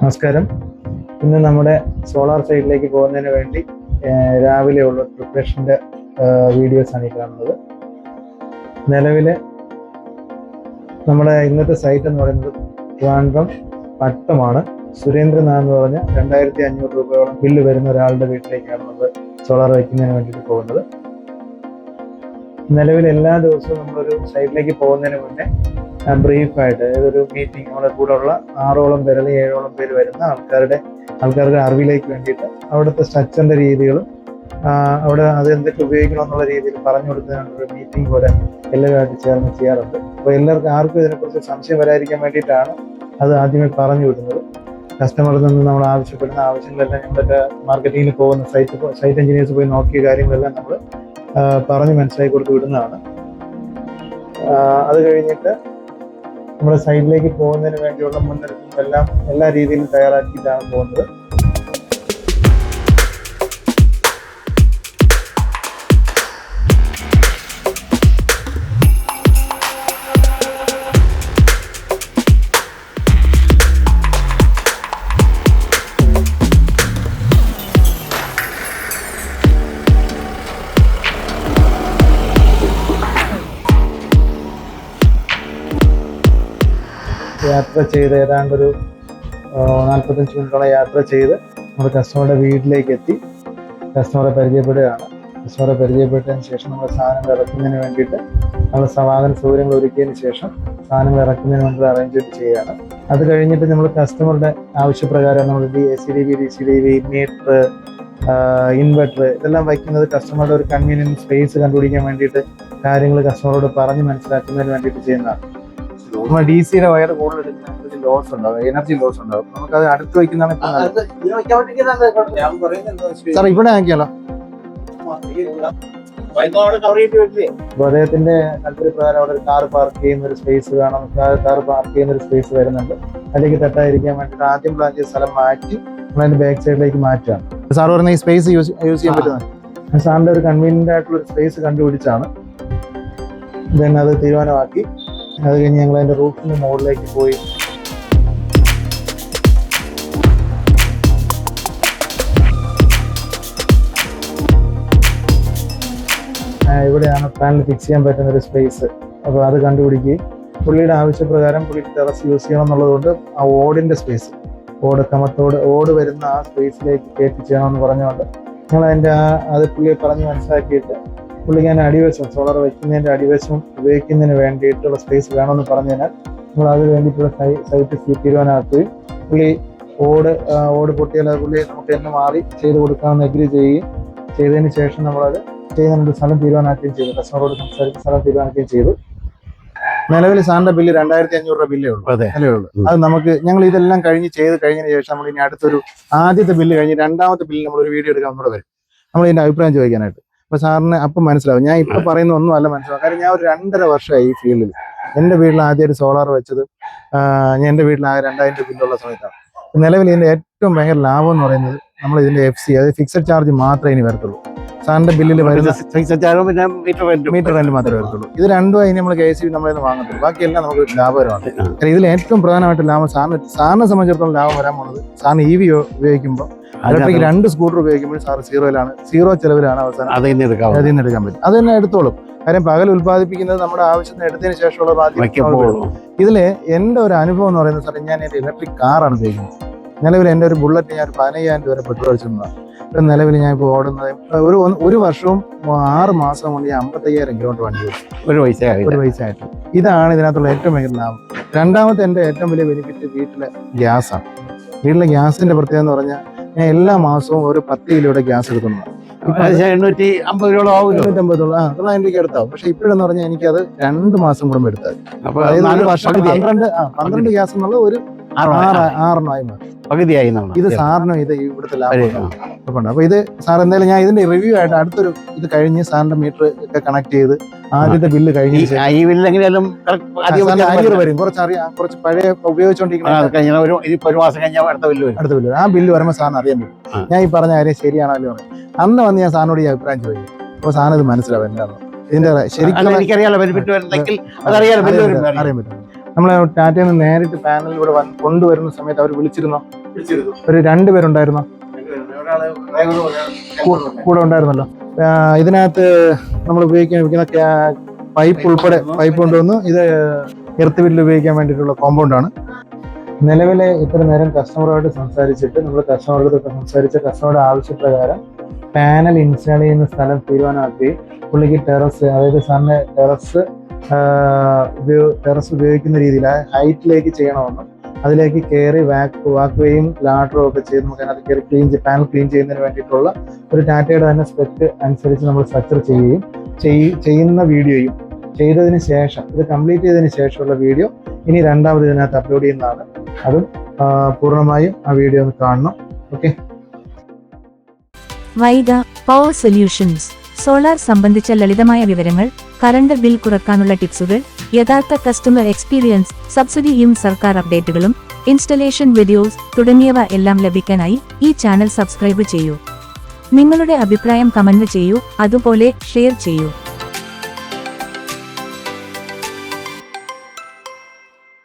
നമസ്കാരം. ഇന്ന് നമ്മുടെ സോളാർ സൈഡിലേക്ക് പോകുന്നതിന് വേണ്ടി രാവിലെ ഉള്ള പ്രിപ്പറേഷന്റെ വീഡിയോസ് ആണ് ഈ കാണുന്നത്. നിലവിൽ നമ്മുടെ ഇന്നത്തെ സൈറ്റ് എന്ന് പറയുന്നത് ട്രിവാൻഡ്രം പട്ടമാണ് സുരേന്ദ്രനാഥ് എന്ന് പറഞ്ഞ രണ്ടായിരത്തി അഞ്ഞൂറ് രൂപയോളം ബില്ല് വരുന്ന ഒരാളുടെ വീട്ടിലേക്കാണ് നമ്മൾ സോളാർ വയ്ക്കുന്നതിന് വേണ്ടിയിട്ട് പോകുന്നത്. നിലവിൽ എല്ലാ ദിവസവും നമ്മളൊരു സൈറ്റിലേക്ക് പോകുന്നതിന് മുന്നേ ബ്രീഫായിട്ട് ഒരു മീറ്റിംഗ് നമ്മുടെ കൂടെ ഉള്ള ആറോളം പേര് അല്ലെങ്കിൽ ഏഴോളം പേര് വരുന്ന ആൾക്കാരുടെ ആൾക്കാരുടെ അറിവിലേക്ക് വേണ്ടിയിട്ട് അവിടുത്തെ സ്ട്രക്ചറിന്റെ രീതികളും അവിടെ അത് എന്തൊക്കെ ഉപയോഗിക്കണം എന്നുള്ള രീതിയിൽ പറഞ്ഞു കൊടുക്കുന്നതിനുള്ള ഒരു മീറ്റിംഗ് പോലെ എല്ലാവരുമായിട്ട് ചേർന്ന് ചെയ്യാറുണ്ട്. അപ്പോൾ എല്ലാവർക്കും ആർക്കും ഇതിനെക്കുറിച്ച് സംശയം വരാതിരിക്കാൻ വേണ്ടിയിട്ടാണ് അത് ആദ്യമേ പറഞ്ഞു വിടുന്നത്. കസ്റ്റമറിൽ നിന്ന് നമ്മൾ ആവശ്യപ്പെടുന്ന ആവശ്യങ്ങളെല്ലാം നമ്മളൊക്കെ മാർക്കറ്റിങ്ങിൽ പോകുന്ന സൈറ്റ് സൈറ്റ് എഞ്ചിനീയേഴ്സ് പോയി നോക്കിയ കാര്യങ്ങളെല്ലാം നമ്മൾ പറഞ്ഞ് മനസ്സിലാക്കി കൊടുത്ത് വിടുന്നതാണ്. അത് കഴിഞ്ഞിട്ട് നമ്മുടെ സൈഡിലേക്ക് പോകുന്നതിന് വേണ്ടിയുള്ള മുന്നൊരുക്കങ്ങളെല്ലാം എല്ലാ രീതിയിലും തയ്യാറാക്കിയിട്ടാണ് പോകുന്നത്. യാത്ര ചെയ്ത് ഏതാണ്ട് ഒരു നാൽപ്പത്തഞ്ച് മിനിറ്റോളം യാത്ര ചെയ്ത് നമ്മുടെ കസ്റ്റമറുടെ വീട്ടിലേക്ക് എത്തി കസ്റ്റമറെ പരിചയപ്പെടുകയാണ്. കസ്റ്റമറെ പരിചയപ്പെട്ടതിന് ശേഷം നമ്മൾ സാധനങ്ങൾ ഇറക്കുന്നതിന് വേണ്ടിയിട്ട് നമ്മൾ സമാധാന സൗകര്യങ്ങൾ ഒരുക്കിയതിന് ശേഷം സാധനങ്ങൾ ഇറക്കുന്നതിന് വേണ്ടി അറേഞ്ച്മെന്റ് ചെയ്യുകയാണ്. അത് കഴിഞ്ഞിട്ട് നമ്മൾ കസ്റ്റമറുടെ ആവശ്യപ്രകാരം നമ്മൾ D A C D B D C D B meter inverter ഇതെല്ലാം വയ്ക്കുന്നത് കസ്റ്റമറുടെ ഒരു കൺവീനിയൻസ് സ്പേസ് കണ്ടുപിടിക്കാൻ വേണ്ടിയിട്ട് കാര്യങ്ങൾ കസ്റ്റമറോട് പറഞ്ഞ് മനസ്സിലാക്കുന്നതിന് വേണ്ടിയിട്ട് ചെയ്യുന്നതാണ്. നമ്മൾ ഡി സിയുടെ വയർ കൂടുതൽ എടുക്കുന്നതിനനുസരിച്ച് ലോസ് ഉണ്ടാവും എനർജി ലോസ് ഉണ്ടാവും. നമുക്കത് അടുത്ത് വയ്ക്കുന്നതാണ് ഇപ്പം സാർ ഇവിടെ ആക്കിയാലോ അപ്പോൾ അദ്ദേഹത്തിന്റെ താല്പര്യപ്രകാരം അവിടെ ഒരു കാർ പാർക്ക് ചെയ്യുന്ന ഒരു സ്പേസ് വേണം കാർ പാർക്ക് ചെയ്യുന്ന ഒരു സ്പേസ് വരുന്നുണ്ട്. അതിലേക്ക് തട്ടാതിരിക്കാൻ വേണ്ടിയിട്ട് ആദ്യം പ്ലാൻ ചെയ്ത സ്ഥലം മാറ്റി നമ്മൾ അതിന്റെ ബാക്ക് സൈഡിലേക്ക് മാറ്റുകയാണ്. സാർ പറഞ്ഞ ഈ സ്പേസ് യൂസ് യൂസ് ചെയ്യാൻ പറ്റുന്നത് സാറിന്റെ ഒരു കൺവീനിയന്റ് ആയിട്ടുള്ള ഒരു സ്പേസ് കണ്ടുപിടിച്ചാണ്. ദെൻ അത് തീരുമാനമാക്കി. അത് കഴിഞ്ഞ് ഞങ്ങൾ അതിന്റെ റൂഫിന്റെ മുകളിലേക്ക് പോയി. ഇവിടെയാണ് പാനൽ ഫിക്സ് ചെയ്യാൻ പറ്റുന്ന ഒരു സ്പേസ് അപ്പോൾ അത് കണ്ടുപിടിക്കുകയും പുള്ളിയുടെ ആവശ്യപ്രകാരം പുള്ളി ടെറസ് യൂസ് ചെയ്യണം എന്നുള്ളതുകൊണ്ട് ആ ഓടിന്റെ സ്പേസ് ഓട് കമത്തോട് ഓട് വരുന്ന ആ സ്പേസിലേക്ക് കയറ്റി ചെയ്യണമെന്ന് പറഞ്ഞുകൊണ്ട് ഞങ്ങൾ അതിന്റെ ആ അത് പുള്ളിയെ പറഞ്ഞ് മനസ്സിലാക്കിയിട്ട് പുള്ളിക്ക് ഞാൻ അടിവശം സോളർ വയ്ക്കുന്നതിന്റെ അടിവശം ഉപയോഗിക്കുന്നതിന് വേണ്ടിയിട്ടുള്ള സ്പേസ് വേണമെന്ന് പറഞ്ഞതിനാൽ നമ്മൾ അത് വേണ്ടിയിട്ടുള്ള സൈ സൈറ്റ് തീരുമാനമാക്കുകയും പുള്ളി ഓട് ഓട് പൊട്ടിയാൽ പുള്ളി നമുക്ക് തന്നെ മാറി ചെയ്ത് കൊടുക്കാമെന്ന് എഗ്രി ചെയ്യുകയും ചെയ്തതിന് ശേഷം നമ്മളത് ചെയ്യുന്നതിനൊരു സ്ഥലം തീരുമാനമാക്കുകയും ചെയ്തു. കസ്റ്റമറോട് സംസാരിച്ച് സ്ഥലം തീരുമാനിക്കുകയും ചെയ്തു. നിലവിൽ സാറിന്റെ ബില്ല് രണ്ടായിരത്തി അഞ്ഞൂറ് രൂപ ബില്ലേ ഉള്ളൂ. അതെ. ഉള്ളൂ? അത് നമുക്ക് ഞങ്ങൾ ഇതെല്ലാം കഴിഞ്ഞ് ചെയ്ത് കഴിഞ്ഞതിന് ശേഷം നമ്മൾ ഇനി അടുത്തൊരു ആദ്യത്തെ ബില്ല് കഴിഞ്ഞ് രണ്ടാമത്തെ ബില്ല് നമ്മൾ ഒരു വീഡിയോ എടുക്കാൻ കൂടെ വരും. നമ്മൾ ഇതിന്റെ അഭിപ്രായം ചോദിക്കാനായിട്ട്. അപ്പൊ സാറിന് അപ്പം മനസ്സിലാവും. ഞാൻ ഇപ്പൊ പറയുന്ന ഒന്നും അല്ല മനസ്സിലാവും. കാര്യം ഞാൻ ഒരു രണ്ടര വർഷമായി ഈ ഫീൽഡിൽ എന്റെ വീട്ടിൽ ആദ്യമായിട്ട് സോളാർ വെച്ചത് ഞാൻ എന്റെ വീട്ടിൽ ആ രണ്ടായിരം രൂപ ബില്ലുള്ള സമയത്താണ്. നിലവിൽ ഇതിന്റെ ഏറ്റവും ഭയങ്കര ലാഭം എന്ന് പറയുന്നത് നമ്മൾ ഇതിന്റെ എഫ് സി അതായത് ഫിക്സഡ് ചാർജ് മാത്രമേ ഇനി വരത്തുള്ളൂ. സാറിന്റെ ബില്ലിൽ വരുന്ന മീറ്റർ റെന്റ്. മാത്രമേ വരത്തുള്ളൂ. ഇത് രണ്ടും അതിന് നമ്മൾ കെ എസ് ബി നമ്മളെ വാങ്ങത്തുള്ളൂ ബാക്കിയെല്ലാം നമുക്ക് ലാഭകരമാണ്. കാരണം ഇതിൽ ഏറ്റവും പ്രധാനമായിട്ട് ലാഭം സാറിന് സാറിനെ സംബന്ധിച്ചിടത്തോളം ലാഭം വരാൻ പോകുന്നത് സാറിന് ഇ വി ഉപയോഗിക്കുമ്പോൾ ഇലക്ട്രിക് രണ്ട് സ്കൂട്ടർ ഉപയോഗിക്കുമ്പോൾ സാർ സീറോയിലാണ് സീറോ ചെലവിലാണ് അവസാനം അതിൽ നിന്ന് എടുക്കാൻ പറ്റും അത് തന്നെ എടുത്തോളും. കാര്യം പകൽ ഉൽപ്പാദിപ്പിക്കുന്നത് നമ്മുടെ ആവശ്യത്തിന് എടുത്തതിന് ശേഷമുള്ള ബാധ്യത ഇതിൽ ഇതിൽ എന്റെ ഒരു അനുഭവം എന്ന് പറയുന്നത് സാർ ഞാൻ എന്റെ ഇലക്ട്രിക് കാറാണ് ഉപയോഗിക്കുന്നത്. നിലവിൽ എന്റെ ഒരു ബുള്ളറ്റ് ഞാൻ ഒരു പതിനയ്യായിരം രൂപ വരെ പെട്രോൾ അടിച്ചിട്ടുള്ളതാണ് ഇപ്പം നിലവിൽ ഞാൻ ഇപ്പോൾ ഓടുന്നത് ഒരു ഒരു വർഷവും ആറ് മാസം കൊണ്ട് ഞാൻ അമ്പത്തയ്യായിരം കിലോമീറ്റർ വണ്ടി ഒരു പൈസ ഒരു പൈസ ആയിട്ട് ഇതാണ് ഇതിനകത്തുള്ള ഏറ്റവും വലിയ ലാഭം. രണ്ടാമത്തെ എന്റെ ഏറ്റവും വലിയ ബെനിഫിറ്റ് വീട്ടിലെ ഗ്യാസാണ് വീട്ടിലെ ഗ്യാസിന്റെ പ്രത്യേകത എന്ന് പറഞ്ഞാൽ ഞാൻ എല്ലാ മാസവും ഒരു പത്ത് കിലോയുടെ ഗ്യാസ് എടുക്കുന്നു. എണ്ണൂറ്റി അമ്പത് രൂപ ആവും എണ്ണൂറ്റമ്പതോളം ആ തൊള്ളായിരം രൂപയ്ക്ക് എടുത്താവും. പക്ഷെ ഇപ്പോഴെന്ന് പറഞ്ഞാൽ എനിക്കത് രണ്ട് മാസം കൂടുമ്പോൾ എടുത്താൽ അപ്പോൾ അതായത് നാല് വർഷം. പന്ത്രണ്ട് ആ പന്ത്രണ്ട് ഗ്യാസ് എന്നുള്ള ഒരു ആറ് ആറ് ആറെണ്ണമായി മാറി. പകുതിയായി നമ്മൾ ഇത് സാറിനും ഇത് ഇവിടുത്തെ അതെ. ലാഭം ഉണ്ട് അപ്പൊ ഇത് സാർ എന്തായാലും ഞാൻ ഇതിന്റെ റിവ്യൂ ആയിട്ട് അടുത്തൊരു ഇത് കഴിഞ്ഞ് സാറിന്റെ മീറ്റർ ഒക്കെ കണക്ട് ചെയ്ത് ആദ്യത്തെ ബില്ല് കഴിഞ്ഞു ഈ ബില്ല് എങ്ങനെയാലും വരും. കുറച്ച് അറിയാം. കുറച്ച് പഴയ ഉപയോഗിച്ചുകൊണ്ടിരിക്കുന്ന കഴിഞ്ഞ ഒരു ഒരു മാസം കഴിഞ്ഞാൽ അടുത്ത ബില്ല് വരും. അടുത്ത ബില്ല് ആ ബില്ല് വരുമ്പോൾ സാറിന് അറിയാൻ പറ്റും. ഞാൻ ഈ പറഞ്ഞ കാര്യം ശരിയാണല്ലോ. അന്ന് വന്ന് ഞാൻ സാറിനോട് ഈ അഭിപ്രായം ചോദിച്ചു. അപ്പൊ സാറിന് ഇത് മനസ്സിലാവും എന്താണ് ഇതിന്റെ ശരിക്കും എനിക്കറിയാലോ ബെനിഫിറ്റ് വരുന്നെങ്കിൽ അതറിയാലോ ബില്ല് വരും അറിയാൻ പറ്റും. നമ്മളെ ടാറ്റയിൽ നിന്ന് നേരിട്ട് പാനലിലൂടെ കൊണ്ടുവരുന്ന സമയത്ത് അവർ വിളിച്ചിരുന്നോ? ഒരു രണ്ട് പേരുണ്ടായിരുന്നു കൂടെ ഉണ്ടായിരുന്നല്ലോ. ഇതിനകത്ത് നമ്മൾ ഉപയോഗിക്കാൻ ഉപയോഗിക്കുന്ന പൈപ്പ് ഉൾപ്പെടെ പൈപ്പ് കൊണ്ടുവന്നു ഇത് എർത്ത് ബില്ല് ഉപയോഗിക്കാൻ വേണ്ടിയിട്ടുള്ള കോമ്പൗണ്ട് ആണ്. നിലവിലെ ഇത്ര നേരം കസ്റ്റമറുമായിട്ട് സംസാരിച്ചിട്ട് നമ്മൾ കസ്റ്റമറുടെ സംസാരിച്ച കസ്റ്റമറുടെ ആവശ്യപ്രകാരം പാനൽ ഇൻസ്റ്റാൾ ചെയ്യുന്ന സ്ഥലം തീരുമാനമാക്കുകയും പുള്ളിക്ക് ടെറസ് അതായത് സാറിന് ടെറസ് ടെറസ് ഉപയോഗിക്കുന്ന രീതിയിൽ ഹൈറ്റിലേക്ക് ചെയ്യണമെന്നും അതിലേക്ക് കയറി വാക്ക് വാക്കുവേയും ലാഡറും ഒക്കെ ചെയ്ത് നമുക്ക് അതിനകത്ത് കയറി ക്ലീൻ പാനൽ ക്ലീൻ ചെയ്യുന്നതിന് വേണ്ടിയിട്ടുള്ള ഒരു ടാറ്റയുടെ തന്നെ സ്പെക്ട് അനുസരിച്ച് നമ്മൾ സ്ട്രക്ചർ ചെയ്യുകയും ചെയ്യുന്ന വീഡിയോയും ചെയ്തതിന് ശേഷം ഇത് കംപ്ലീറ്റ് ചെയ്തതിന് ശേഷമുള്ള വീഡിയോ ഇനി രണ്ടാമത് ഇതിനകത്ത് അപ്ലോഡ് ചെയ്യുന്നതാണ്. അതും പൂർണമായും ആ വീഡിയോ ഒന്ന് കാണണം. Okay Vaiga power solutions. Solar സംബന്ധിച്ച ലളിതമായ വിവരങ്ങൾ കറണ്ട് ബിൽ കുറക്കാനുള്ള ടിപ്സുകൾ യഥാർത്ഥ കസ്റ്റമർ എക്സ്പീരിയൻസ് സബ്സിഡിയും സർക്കാർ അപ്ഡേറ്റുകളും ഇൻസ്റ്റലേഷൻ വീഡിയോസ് തുടങ്ങിയവ എല്ലാം ലഭിക്കാനായി ഈ ചാനൽ സബ്സ്ക്രൈബ് ചെയ്യൂ. നിങ്ങളുടെ അഭിപ്രായം കമന്റ് ചെയ്യൂ അതുപോലെ ഷെയർ ചെയ്യൂ.